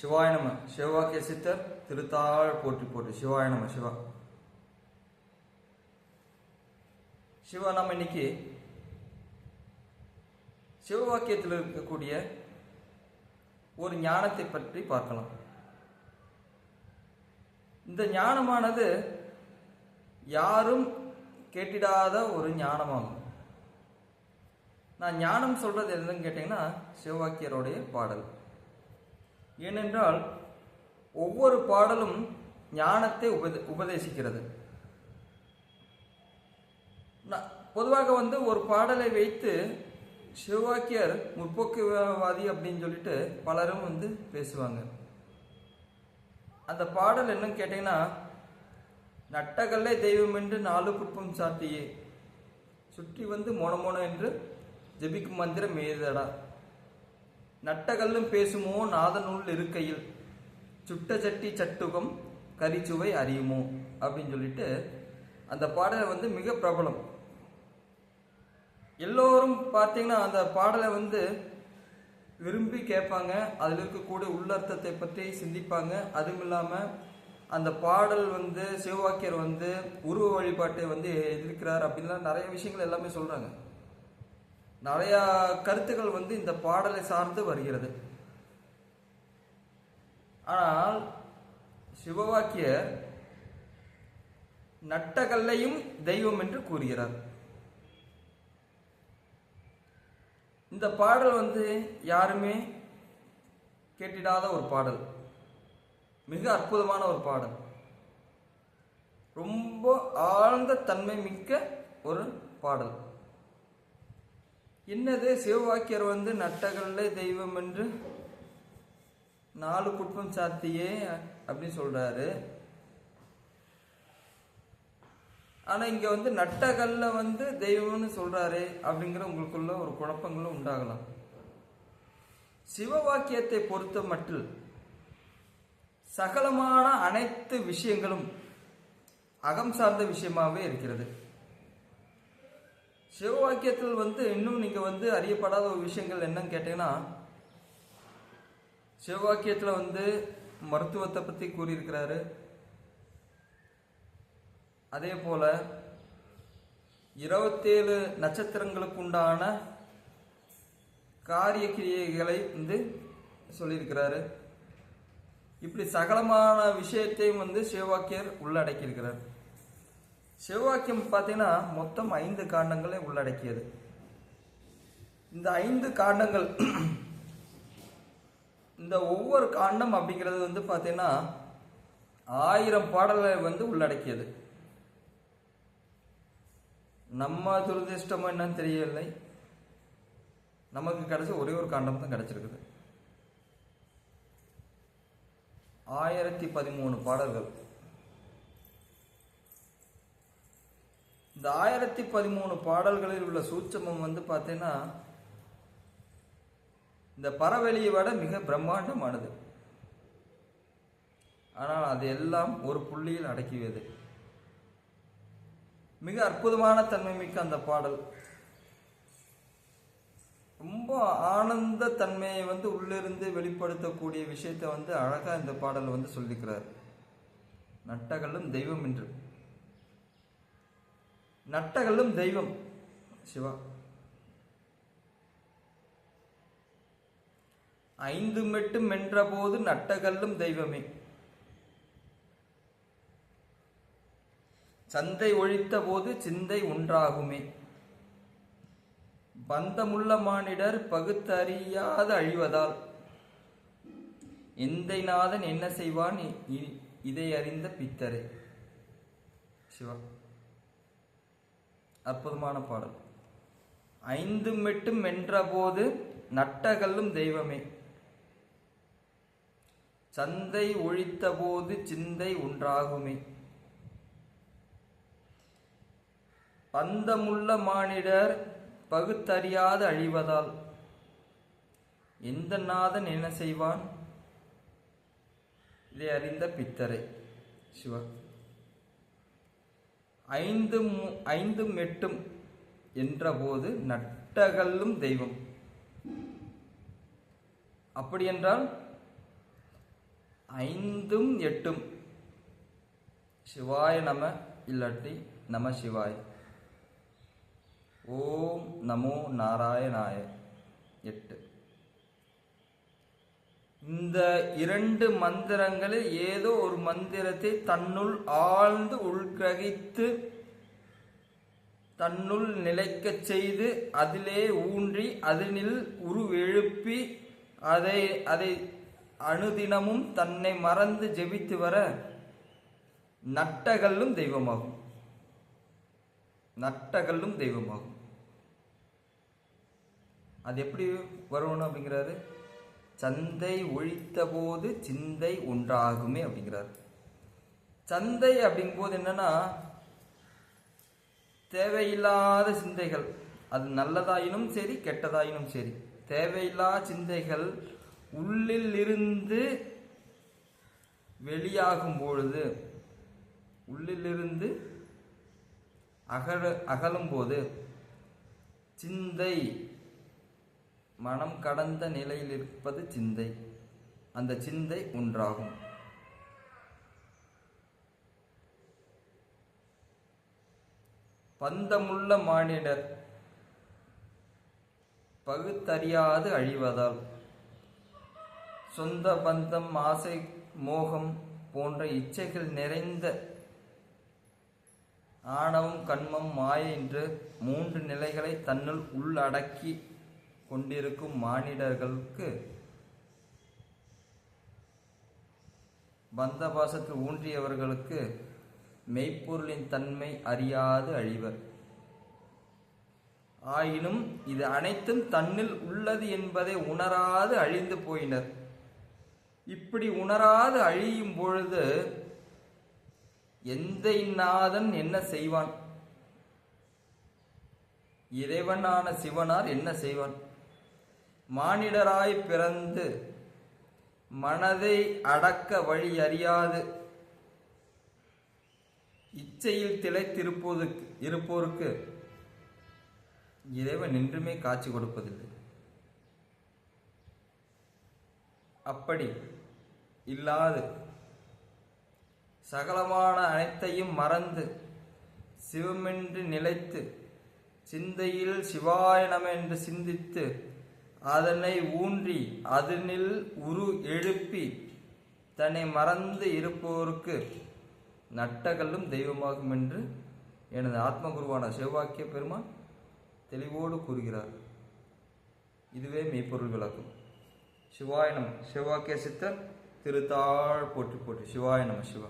சிவாய நம. சிவவாக்கிய சித்தர் திருத்தாள் போற்றி போற்றி. சிவாய நம சிவா. சிவா நம்ம இன்னைக்கு சிவவாக்கியத்தில் இருக்கக்கூடிய ஒரு ஞானத்தை பற்றி பார்க்கலாம். இந்த ஞானமானது யாரும் கேட்டிடாத ஒரு ஞானமாகும். நான் ஞானம் சொல்றது என்னன்னு கேட்டீங்கன்னா சிவவாக்கியருடைய பாடல். ஏனென்றால் ஒவ்வொரு பாடலும் ஞானத்தை உபதே உபதேசிக்கிறது. பொதுவாக வந்து ஒரு பாடலை வைத்து சிவவாக்கியர் முற்போக்குவாதி அப்படின்னு சொல்லிட்டு பலரும் வந்து பேசுவாங்க. அந்த பாடல் என்னன்னு கேட்டீங்கன்னா நட்டகல்லே தெய்வம் என்று நாலு குப்பம் சாத்தியே. சுற்றி வந்து மோன மோன என்று ஜெபிக்கும் மந்திரம் மேதடா நட்டகல்லும் பேசுமோ நாதனுள் இருக்கையில்? சுட்ட சட்டி சட்டுகம் கரிச்சுவை அறியுமோ? அப்படின்னு சொல்லிட்டு அந்த பாடலை வந்து மிக பிரபலம். எல்லோரும் பார்த்தீங்கன்னா அந்த பாடலை வந்து விரும்பி கேட்பாங்க. அதில் இருக்கக்கூடிய உள்ளர்த்தத்தை பற்றி சிந்திப்பாங்க. அதுவும் இல்லாமல் அந்த பாடல் வந்து சிவவாக்கியர் வந்து உருவ வழிபாட்டை வந்து எதிர்க்கிறார் அப்படின்லாம் நிறைய விஷயங்கள் எல்லாமே சொல்கிறாங்க நிறையா கருத்துக்கள் வந்து இந்த பாடலை சார்ந்து வருகிறது. ஆனால் சிவவாக்கிய நட்டகல்லையும் தெய்வம் என்று கூறுகிறார். இந்த பாடல் வந்து யாருமே கேட்டிடாத ஒரு பாடல். மிக அற்புதமான ஒரு பாடல். ரொம்ப ஆழ்ந்த தன்மை மிக்க ஒரு பாடல். என்னது சிவவாக்கியர் வந்து நட்டகல்ல தெய்வம் என்று? நாலு குற்றம் சாத்தியே அப்படின்னு சொல்றாரு. ஆனா இங்க வந்து நட்டகல்ல வந்து தெய்வம்னு சொல்றாரு அப்படிங்கிற உங்களுக்குள்ள ஒரு குழப்பங்களும் உண்டாகலாம். சிவவாக்கியத்தை பொறுத்த மட்டில் சகலமான அனைத்து விஷயங்களும் அகம் சார்ந்த விஷயமாகவே இருக்கிறது. சிவவாக்கியத்தில் வந்து இன்னும் நீங்க வந்து அறியப்படாத ஒரு விஷயங்கள் என்னன்னு கேட்டீங்கன்னா சிவவாக்கியத்தில் வந்து மருத்துவத்தை பற்றி கூறியிருக்கிறாரு. அதே போல இருபத்தேழு நட்சத்திரங்களுக்கு உண்டான காரிய கிரியைகளை வந்து சொல்லியிருக்கிறாரு. இப்படி சகலமான விஷயத்தையும் வந்து சிவவாக்கியர் உள்ளடக்கியிருக்கிறார். சிவவாக்கியம் பார்த்தீங்கன்னா மொத்தம் ஐந்து காண்டங்களை உள்ளடக்கியது. இந்த ஐந்து காண்டங்கள் இந்த ஒவ்வொரு காண்டம் அப்படிங்கிறது வந்து பார்த்தீங்கன்னா ஆயிரம் பாடல்களை வந்து உள்ளடக்கியது. நம்ம துரதிருஷ்டமோ என்னன்னு தெரியவில்லை. நமக்கு கிடைச்ச ஒரே ஒரு காண்டம் தான் கிடைச்சிருக்குது. ஆயிரத்தி பதிமூணு பாடல்கள். இந்த ஆயிரத்தி பதிமூணு பாடல்களில் உள்ள சூட்சமம் வந்து பார்த்தீங்கன்னா இந்த பறவெளியை விட மிக பிரம்மாண்டமானது. ஆனால் அது எல்லாம் ஒரு புள்ளியில் அடக்கியது. மிக அற்புதமான தன்மை மிக்க அந்த பாடல். ரொம்ப ஆனந்த தன்மையை வந்து உள்ளிருந்து வெளிப்படுத்தக்கூடிய விஷயத்தை வந்து அழகாக இந்த பாடல் வந்து சொல்லிக்கிறார். நட்டகல்லும் தெய்வம் என்று. நட்டகல்லும் தெய்வம். சிவா. ஐந்து மெட்டும் மென்றபோது நட்டகல்லும் தெய்வமே. சந்தை ஒழித்த போது சிந்தை ஒன்றாகுமே. பந்தமுள்ள மானிடர் பகுத்தறியாத அழிவதால். எந்தை நாதன் என்ன செய்வான்? இ- இதை அறிந்த பித்தரே. சிவா. அற்புதமான பாடல். ஐந்து மெட்டும் மென்றபோது நட்டகல்லும் தெய்வமே. சந்தை ஒழித்தபோது சிந்தை ஒன்றாகுமே. பந்தமுள்ள மானிடர் பகுத்தறியாது அழிவதால் எந்த நாதன் என்ன செய்வான்? இதை அறிந்த பித்தரை சிவா. ஐந்தும் ஐந்தும் எட்டும் என்றபோது நட்டகல்லும் தெய்வம். அப்படி என்றால் ஐந்தும் எட்டும் சிவாய நம இல்லாட்டி நம சிவாய். ஓம் நமோ நாராயணாய எட்டு. இந்த இரண்டு மந்திரங்களில் ஏதோ ஒரு மந்திரத்தை தன்னுள் ஆழ்ந்து உள்கிரகித்து தன்னுள் நிலைக்கச் செய்து அதிலே ஊன்றி அதனில் உருவெழுப்பி அதை அதை அனுதினமும் தன்னை மறந்து ஜெபித்து வர நட்டகல்லும் தெய்வமாகும். நட்டகல்லும் தெய்வமாகும். அது எப்படி வரணும் அப்படிங்கிறாரு? சந்தை ஒழித்தபோது சிந்தை ஒன்றாகுமே அப்படிங்கிறாரு. சந்தை அப்படிங்கும்போது என்னன்னா தேவையில்லாத சிந்தைகள். அது நல்லதாயினும் சரி கெட்டதாயினும் சரி. தேவையில்லா சிந்தைகள் உள்ளில் இருந்து வெளியாகும் பொழுது உள்ளிலிருந்து அகல அகலும் போது சிந்தை மனம் கடந்த நிலையில் இருப்பது சிந்தை. அந்த சிந்தை ஒன்றாகும். பந்தமுள்ள மானிடர் பகுத்தறியாது அழிவதால் சொந்த பந்தம் ஆசை மோகம் போன்ற இச்சைகள் நிறைந்த ஆணவம் கண்மம் மாய என்று மூன்று நிலைகளை தன்னுள் உள்ளடக்கி கொண்டிருக்கும் மானிடர்களுக்கு பந்தபாசத்தில் ஊன்றியவர்களுக்கு மெய்ப்பொருளின் தன்மை அறியாது அழிவர். ஆயினும் இது அனைத்தும் தன்னில் உள்ளது என்பதை உணராது அழிந்து போயினர். இப்படி உணராது அழியும் பொழுது எந்த இன்னாதன் என்ன செய்வான்? இறைவனான சிவனார் என்ன செய்வான்? மானிடராய் பிறந்து மனதை அடக்க வழி அறியாது. இச்சையில் திளைத்திருப்போது இருப்போருக்கு இறைவன் என்றுமே காட்சி கொடுப்பதில்லை. அப்படி இல்லாது சகலமான அனைத்தையும் மறந்து சிவமென்று நிலைத்து சிந்தையில் சிவாய என்று சிந்தித்து அதனை ஊன்றி அதனில் உரு எழுப்பி தன்னை மறந்து இருப்போருக்கு நட்டகல்லும் தெய்வமாகும் என்று எனது ஆத்மகுருவான செவ்வாக்கிய பெருமான் தெளிவோடு கூறுகிறார். இதுவே மெய்ப்பொருள் விளக்கம். சிவாய செவ்வாக்கிய சித்தர் திருத்தாள் போற்றி போற்றி. சிவாய சிவா.